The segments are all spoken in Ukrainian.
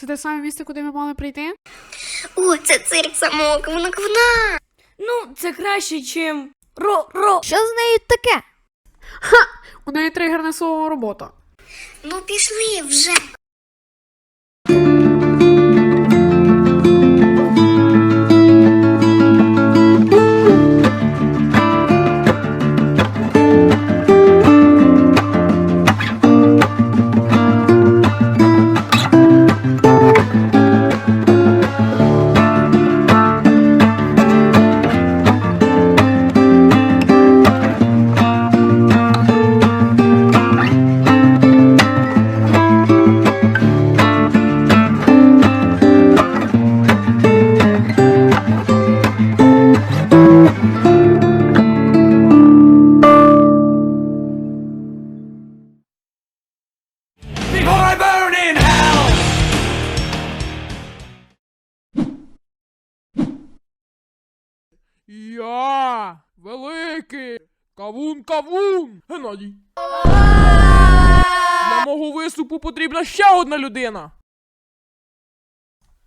Це те саме місце, куди ми мали прийти? О, це цирк самого кавуна квна. Ну, це краще, чим. Ро-ро. Що з нею таке? У неї тригерне слово робота. Ну пішли вже. Я великий кавун кавун. Геннадій. Для мого виступу потрібна ще одна людина.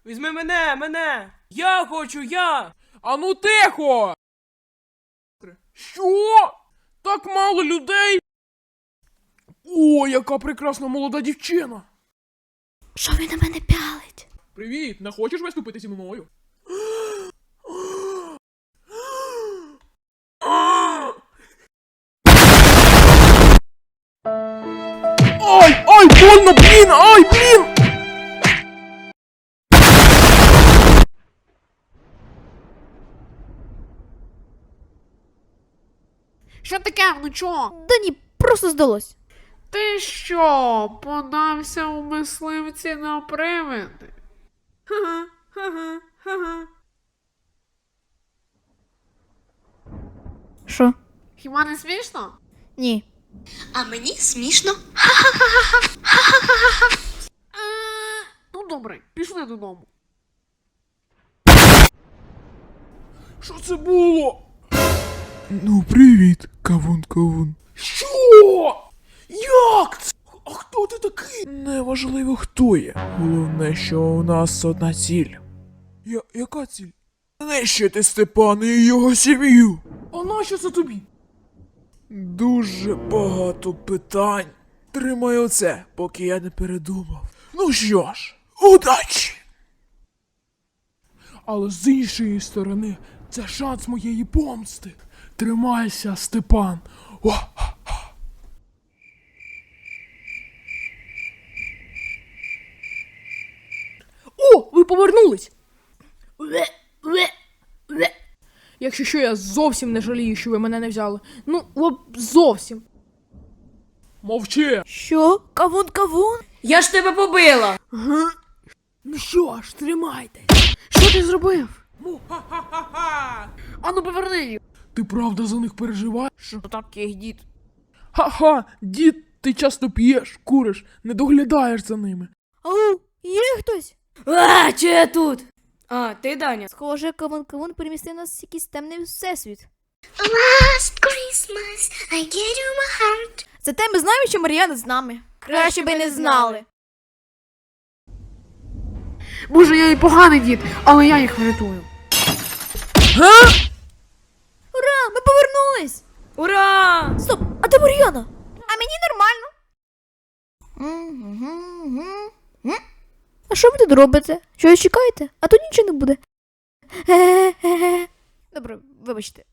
Візьми мене, мене. Я хочу, я. Ану тихо. Що? Так мало людей. О, яка прекрасна молода дівчина. Що він на мене пялить? Привіт, не хочеш виступити зі мною? Больно, блін, ай, блін! Що таке, внучок? Да ні, просто здалось. Ти що, подався у мисливці на привиди? Ха-ха, ха-ха, ха-ха. Що? Хіба не смішно? Ні. А мені смішно. Е, Ну добре, пішли додому. Що це було? Ну, привіт, кавун кавун. Що? Як це? А хто ти такий? Неважливо, хто я. Головне, що у нас одна ціль. Я, яка ціль? Знищити Степана і його сім'ю. А нащо це тобі? Дуже багато питань. Тримай оце, поки я не передумав. Ну що ж, удачі! Але з іншої сторони, це шанс моєї помсти. Тримайся, Степан. О! О, ви повернулись. Якщо що, я зовсім не жалію, що ви мене не взяли. Ну, зовсім. Мовчи! Що? Кавун кавун? Я ж тебе побила. Ну що ж, тримайте. Що ти зробив? Му-ха-ха-ха-ха! Ану поверни її. Ти правда за них переживаєш? Що таких дід? Ха-ха, дід, ти часто п'єш, куриш, не доглядаєш за ними. Ау, є хтось? А, чи я тут? А, ти Даня. Схоже, кавун кавун перемістив нас в якийсь темний всесвіт. Last Christmas, I gave you my heart. Зате ми знаємо, що Мар'яна з нами. Краще би не знали. Боже, я і поганий дід, але я їх врятую. Га? Ура! Ми повернулись! Ура! Стоп! А де Мар'яна? А мені нормально. А що ви тут робите? Чогось чекаєте? А тут нічого не буде. Добре, вибачте.